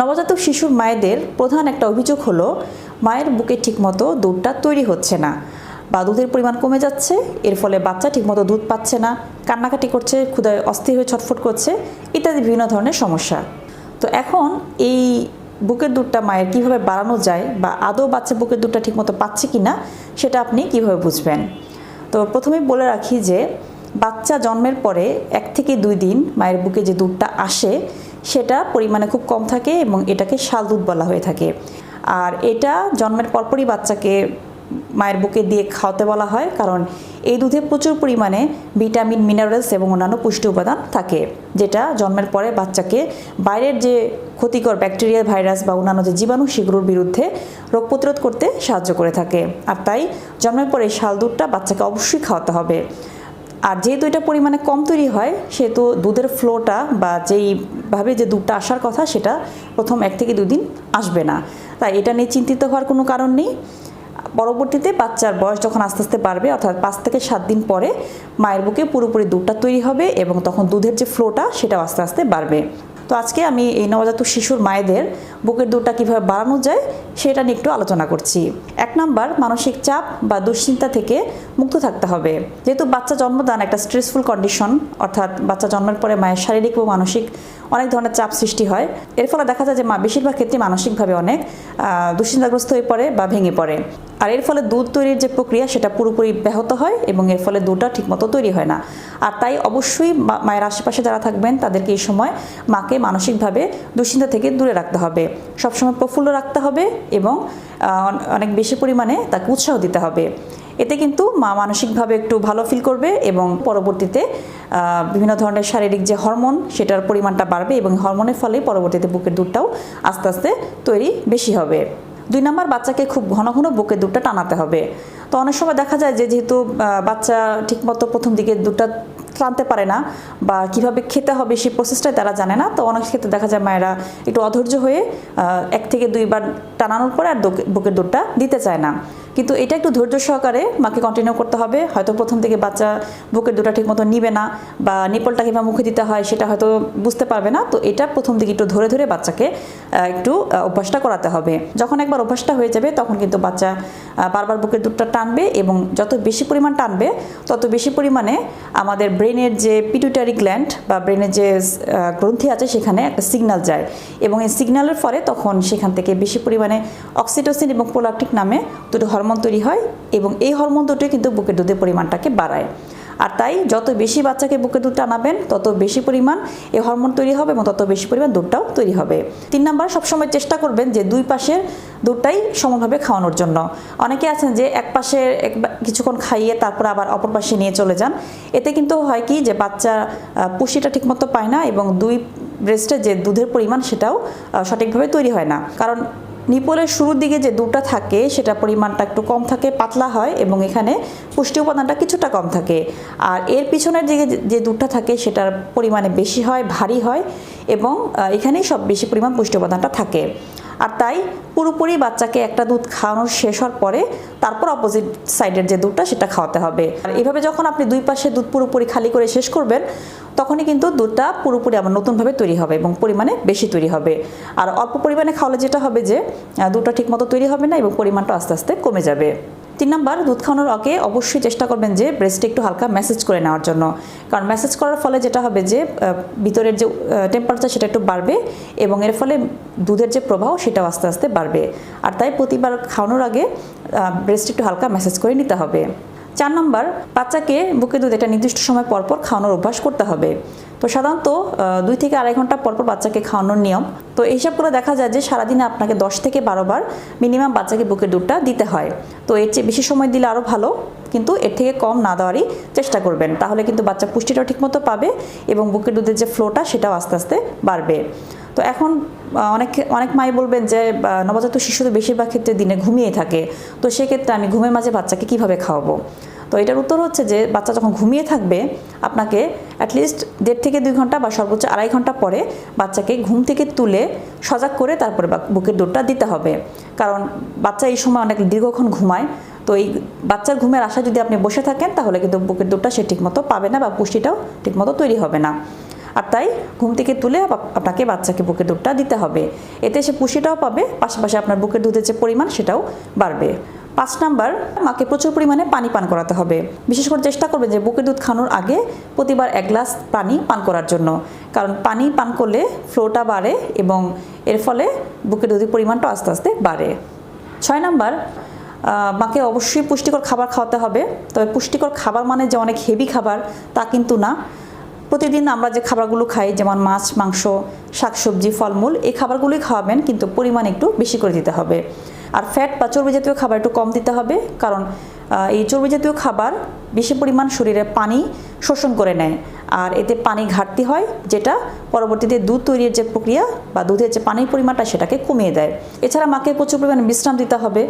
নবজাতক শিশুর মায়েদের প্রধান একটা অভিযোগ হলো, মায়ের বুকে ঠিকমতো দুধটা তৈরি হচ্ছে না। বা দুধের পরিমাণ কমে যাচ্ছে, এর ফলে বাচ্চা ঠিকমতো দুধ পাচ্ছে না, কান্নাকাটি করছে ক্ষুদায় অস্থির হয়ে ছটফট করছে, ইত্যাদি বিভিন্ন ধরনের সমস্যা। তো এখন এই বুকের দুধটা মায়ের কীভাবে বাড়ানো যায় বা আদৌ বাচ্চা বুকের দুধটা ঠিকমতো পাচ্ছে কি না সেটা আপনি কীভাবে বুঝবেন? তো প্রথমেই বলে রাখি যে, বাচ্চা জন্মের পরে এক থেকে দুই দিন মায়ের বুকে যে দুধটা আসে সেটা পরিমাণে খুব কম থাকে এবং এটাকে শাল দুধ বলা হয়ে থাকে। আর এটা জন্মের পরপরই বাচ্চাকে মায়ের বুকে দিয়ে খাওয়াতে বলা হয়, কারণ এই দুধে প্রচুর পরিমাণে ভিটামিন, মিনারেলস এবং অন্যান্য পুষ্টি উপাদান থাকে, যেটা জন্মের পরে বাচ্চাকে বাইরের যে ক্ষতিকর ব্যাকটেরিয়া ভাইরাস বা অন্যান্য যে জীবাণু সেগুলোর বিরুদ্ধে রোগ প্রতিরোধ করতে সাহায্য করে থাকে। আর তাই জন্মের পরে শাল দুধটা বাচ্চাকে অবশ্যই খাওয়াতে হবে। আর যেহেতু এটা পরিমাণে কম তৈরি হয়, সেহেতু দুধের ফ্লোটা বা যেইভাবে যে দুধটা আসার কথা, সেটা প্রথম এক থেকে দুদিন আসবে না। তাই এটা নিয়ে চিন্তিত হওয়ার কোনো কারণ নেই। পরবর্তীতে বাচ্চার বয়স যখন আস্তে আস্তে বাড়বে, অর্থাৎ পাঁচ থেকে সাত দিন পরে, মায়ের বুকে পুরোপুরি দুধটা তৈরি হবে এবং তখন দুধের যে ফ্লোটা সেটাও আস্তে আস্তে বাড়বে। তো আজকে আমি এই নবজাতক শিশুর মায়েদের বুকের দুধটা কীভাবে বাড়ানো যায় সেটা নিয়ে একটু আলোচনা করছি। এক নাম্বার, মানসিক চাপ বা দুশ্চিন্তা থেকে মুক্ত থাকতে হবে। যেহেতু বাচ্চা জন্মদান একটা স্ট্রেসফুল কন্ডিশন অর্থাৎ বাচ্চা জন্মের পরে মায়ের শারীরিক ও মানসিক অনেক ধরনের চাপ সৃষ্টি হয়। এর ফলে দেখা যায় যে মা বেশিরভাগ ক্ষেত্রে মানসিকভাবে অনেক দুশ্চিন্তাগ্রস্ত হয়ে পড়ে বা ভেঙে পড়ে। আর এর ফলে দুধ তৈরির যে প্রক্রিয়া, সেটা পুরোপুরি ব্যাহত হয় এবং এর ফলে দুধটা ঠিকমতো তৈরি হয় না। আর তাই অবশ্যই মায়ের আশেপাশে যারা থাকবেন, তাদেরকে এই সময় মাকে মানসিকভাবে দুশ্চিন্তা থেকে দূরে রাখতে হবে। সবসময় প্রফুল্ল রাখতে হবে এবং অনেক বেশি পরিমাণে তাকে উৎসাহ দিতে হবে। এতে কিন্তু মা মানসিকভাবে একটু ভালো ফিল করবে এবং পরবর্তীতে বিভিন্ন ধরনের শারীরিক যে হরমোন সেটার পরিমাণটা বাড়বে এবং হরমোনের ফলে পরবর্তীতে বুকের দুধটাও আস্তে আস্তে তৈরি বেশি হবে। দুই নম্বর, বাচ্চাকে খুব ঘন ঘন বুকের দুধটা টানাতে হবে। তো অনেক সময় দেখা যায় যে যেহেতু বাচ্চা ঠিকমতো প্রথম দিকে দুধটা টানতে পারে না বা কীভাবে খেতে হবে সেই প্রসেসটাই তারা জানে না। তো অনেক ক্ষেত্রে দেখা যায় মায়েরা একটু অধৈর্য হয়ে এক থেকে দুইবার টানানোর পরে আর বুকের দুধটা দিতে চায় না। কিন্তু এটা একটু ধৈর্য সহকারে মাকে কন্টিনিউ করতে হবে। হয়তো প্রথম থেকে বাচ্চা বুকের দুটা ঠিক মতো নিবে না বা নিপলটা কিংবা মুখে দিতে হয়, সেটা হয়তো বুঝতে পারবে না। তো এটা প্রথম দিকে একটু ধরে ধরে বাচ্চাকে একটু অভ্যাসটা করাতে হবে। যখন একবার অভ্যাসটা হয়ে যাবে, তখন কিন্তু বাচ্চা বারবার বুকের দুধটা টানবে এবং যত বেশি পরিমাণ টানবে, তত বেশি পরিমাণে আমাদের ব্রেনের যে পিটুটারি গ্ল্যান্ড বা ব্রেনের যে গ্রন্থি আছে সেখানে একটা সিগন্যাল যায়। এবং এই সিগন্যালের ফলে তখন সেখান থেকে বেশি পরিমাণে অক্সিটোসিন এবং প্রোলাকটিক নামে দুটো হরমোন তৈরি হয় এবং এই হরমোন দুটোই কিন্তু বুকের দুধের পরিমাণটাকে বাড়ায়। আর তাই যত বেশি বাচ্চাকে বুকের দুধ টানাবেন, তত বেশি পরিমাণ এই হরমোন তৈরি হবে এবং তত বেশি পরিমাণ দুধটাও তৈরি হবে। তিন নাম্বার, সবসময় চেষ্টা করবেন যে দুই পাশের দুধটাই সমভাবে খাওয়ানোর জন্য। অনেকে আছেন যে এক পাশে কিছুক্ষণ খাইয়ে তারপর আবার অপর পাশে নিয়ে চলে যান। এতে কিন্তু হয় কি যে বাচ্চা পুষ্টিটা ঠিকমতো পায় না এবং দুই ব্রেস্টে যে দুধের পরিমাণ সেটাও সঠিকভাবে তৈরি হয় না। কারণ নিপলের শুরুর দিকে যে দুটা থাকে, সেটা পরিমাণটা একটু কম থাকে, পাতলা হয় এবং এখানে পুষ্টি উপাদানটা কিছুটা কম থাকে। আর এর পিছনের দিকে যে- দুটা থাকে, সেটার পরিমাণে বেশি হয়, ভারী হয় এবং এখানেই সব বেশি পরিমাণ পুষ্টি উপাদানটা থাকে। আর তাই পুরোপুরি বাচ্চাকে একটা দুধ খাওয়ানোর শেষ হওয়ার পরে তারপর অপোজিট সাইডের যে দুধটা সেটা খাওয়াতে হবে। আর এভাবে যখন আপনি দুই পাশে দুধ পুরোপুরি খালি করে শেষ করবেন, তখনই কিন্তু দুধটা পুরোপুরি আবার নতুনভাবে তৈরি হবে এবং পরিমাণে বেশি তৈরি হবে। আর অল্প পরিমাণে খাওয়ালে যেটা হবে যে দুধটা ঠিকমতো তৈরি হবে না এবং পরিমাণটা আস্তে আস্তে কমে যাবে। তিন নাম্বার, দুধ খাওয়ানোর আগে অবশ্যই চেষ্টা করবেন যে ব্রেস্টে একটু হালকা ম্যাসেজ করে নেওয়ার জন্য। কারণ ম্যাসেজ করার ফলে যেটা হবে যে ভিতরের যে টেম্পারেচার সেটা একটু বাড়বে এবং এর ফলে দুধের যে প্রবাহ সেটাও আস্তে আস্তে বাড়বে। আর তাই প্রতিবার খাওয়ানোর আগে ব্রেস্ট একটু হালকা ম্যাসেজ করে নিতে হবে। চার নম্বর, বাচ্চাকে বুকে দুধ একটা নির্দিষ্ট সময় পরপর খাওয়ানোর অভ্যাস করতে হবে। তো সাধারণত দুই থেকে আড়াই ঘণ্টা পরপর বাচ্চাকে খাওয়ানোর নিয়ম। তো এইসব করে দেখা যায় যে সারাদিনে আপনাকে দশ থেকে বারো বার মিনিমাম বাচ্চাকে বুকের দুধটা দিতে হয়। তো এর চেয়ে বেশি সময় দিলে আরও ভালো, কিন্তু এর থেকে কম না দেওয়ারই চেষ্টা করবেন। তাহলে কিন্তু বাচ্চা পুষ্টিটাও ঠিকমতো পাবে এবং বুকের দুধের যে ফ্লোটা সেটাও আস্তে আস্তে বাড়বে। তো এখন অনেক অনেক মাই বলবেন যে নবজাতক শিশুদের বেশিরভাগ ক্ষেত্রে দিনে ঘুমিয়ে থাকে। তো সেক্ষেত্রে আমি ঘুমের মাঝে বাচ্চাকে কীভাবে খাওয়াবো? তো এটার উত্তর হচ্ছে যে বাচ্চা যখন ঘুমিয়ে থাকবে, আপনাকে অ্যাটলিস্ট দেড় থেকে দুই ঘণ্টা বা সর্বোচ্চ আড়াই ঘণ্টা পরে বাচ্চাকে ঘুম থেকে তুলে সজাগ করে তারপরে বুকের দুধটা দিতে হবে। কারণ বাচ্চা এই সময় অনেক দীর্ঘক্ষণ ঘুমায়, তো এই বাচ্চার ঘুমের আশা যদি আপনি বসে থাকেন, তাহলে কিন্তু বুকের দুধটা সে ঠিকমতো পাবে না বা পুষ্টিটাও ঠিকমতো তৈরি হবে না। আর তাই ঘুম থেকে তুলে আপনাকে বাচ্চাকে বুকের দুধটা দিতে হবে। এতে সে পুষ্টিটাও পাবে, পাশাপাশি আপনার বুকের দুধের যে পরিমাণ, সেটাও বাড়বে। পাঁচ নাম্বার, মাকে প্রচুর পরিমাণে পানি পান করাতে হবে। বিশেষ করে চেষ্টা করবেন যে বুকের দুধ খাওয়ানোর আগে প্রতিবার এক গ্লাস পানি পান করার জন্য। কারণ পানি পান করলে ফ্লোটা বাড়ে এবং এর ফলে বুকের দুধের পরিমাণটা আস্তে আস্তে বাড়ে। ছয় নাম্বার মাকে অবশ্যই পুষ্টিকর খাবার খাওয়াতে হবে। তবে পুষ্টিকর খাবার মানে যে অনেক হেভি খাবার, তা কিন্তু না। প্রতিদিন আমরা যে খাবারগুলো খাই, যেমন মাছ, মাংস, শাকসবজি, ফলমূল, এই খাবারগুলোই খাওয়াবেন, কিন্তু পরিমাণ একটু বেশি করে দিতে হবে। আর ফ্যাট বা চর্বি জাতীয় খাবার একটু কম দিতে হবে, কারণ এই চর্বি জাতীয় খাবার বেশি পরিমাণ শরীরে পানি শোষণ করে নেয়। আর এতে পানি ঘাটতি হয়, যেটা পরবর্তীতে দুধ তৈরির যে প্রক্রিয়া বা দুধের যে পানির পরিমাণটা সেটাকে কমিয়ে দেয়। এছাড়া মাকে প্রচুর পরিমাণে বিশ্রাম দিতে হবে,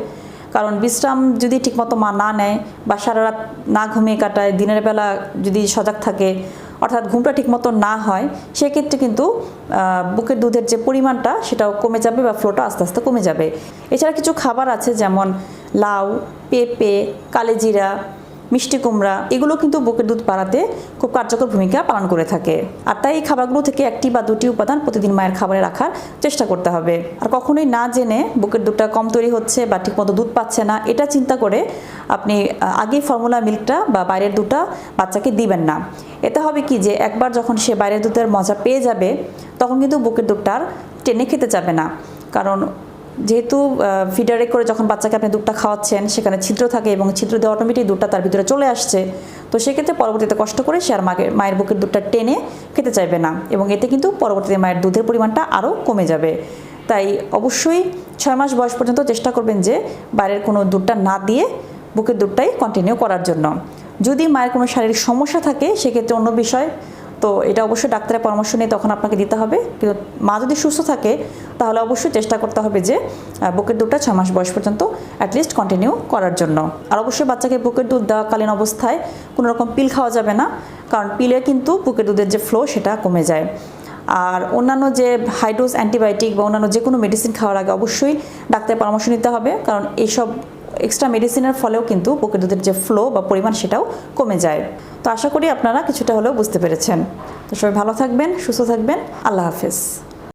কারণ বিশ্রাম যদি ঠিকমতো মা না নেয় বা সারা রাত না ঘুমিয়ে কাটায়, দিনের বেলা যদি সজাগ থাকে অর্থাৎ ঘুমটা ঠিকমতো না হয়, সেক্ষেত্রে কিন্তু বুকের দুধের যে পরিমাণটা, সেটাও কমে যাবে বা ফ্লোটা আস্তে আস্তে কমে যাবে। এছাড়া কিছু খাবার আছে যেমন লাউ, পেঁপে, কালেজিরা মিষ্টি কুমড়া, এগুলো কিন্তু বুকের দুধ বাড়াতে খুব কার্যকর ভূমিকা পালন করে থাকে। আর তাই এই খাবারগুলো থেকে একটি বা দুটি উপাদান প্রতিদিন মায়ের খাবারে রাখার চেষ্টা করতে হবে। আর কখনোই না জেনে বুকের দুধটা কম তৈরি হচ্ছে বা ঠিকমতো দুধ পাচ্ছে না, এটা চিন্তা করে আপনি আগে ফর্মুলা মিল্কটা বা বাইরের দুধটা বাচ্চাকে দিবেন না। এতে হবে কি যে একবার যখন সে বাইরের দুধের মজা পেয়ে যাবে, তখন কিন্তু বুকের দুধটা আর টেনে খেতে যাবে না। কারণ যেহেতু ফিডারে করে যখন বাচ্চাকে আপনি দুধটা খাওয়াচ্ছেন, সেখানে ছিদ্র থাকে এবং ছিদ্র দিয়ে অটোমেটিক দুধটা তার ভিতরে চলে আসছে। তো সেক্ষেত্রে পরবর্তীতে কষ্ট করে সে আর মাকে মায়ের বুকের দুধটা টেনে খেতে চাইবে না এবং এতে কিন্তু পরবর্তীতে মায়ের দুধের পরিমাণটা আরও কমে যাবে। তাই অবশ্যই ছয় মাস বয়স পর্যন্ত চেষ্টা করবেন যে বাইরের কোনো দুধটা না দিয়ে বুকের দুধটাই কন্টিনিউ করার জন্য। যদি মায়ের কোনো শারীরিক সমস্যা থাকে, সেক্ষেত্রে অন্য বিষয় তো এটা অবশ্যই ডাক্তারের পরামর্শ নিয়ে তখন আপনাকে দিতে হবে। কিন্তু মা যদি সুস্থ থাকে, তাহলে অবশ্যই চেষ্টা করতে হবে যে বুকের দুধটা ছ মাস বয়স পর্যন্ত অ্যাটলিস্ট কন্টিনিউ করার জন্য। আর অবশ্যই বাচ্চাকে বুকের দুধ দেওয়াকালীন অবস্থায় কোনো রকম পিল খাওয়া যাবে না, কারণ পিলে কিন্তু বুকের দুধের যে ফ্লো সেটা কমে যায়। আর অন্যান্য যে হাইড্রোস অ্যান্টিবায়োটিক বা অন্যান্য যে কোনো মেডিসিন খাওয়ার আগে অবশ্যই ডাক্তারের পরামর্শ নিতে হবে, কারণ এইসব এক্সট্রা মেডিসিনের ফলেও কিন্তু বুকের দুধের যে ফ্লো বা পরিমাণ সেটাও কমে যায়। তো আশা করি আপনারা কিছুটা হলেও বুঝতে পেরেছেন। তো সবাই ভালো থাকবেন, সুস্থ থাকবেন। আল্লাহ হাফেজ।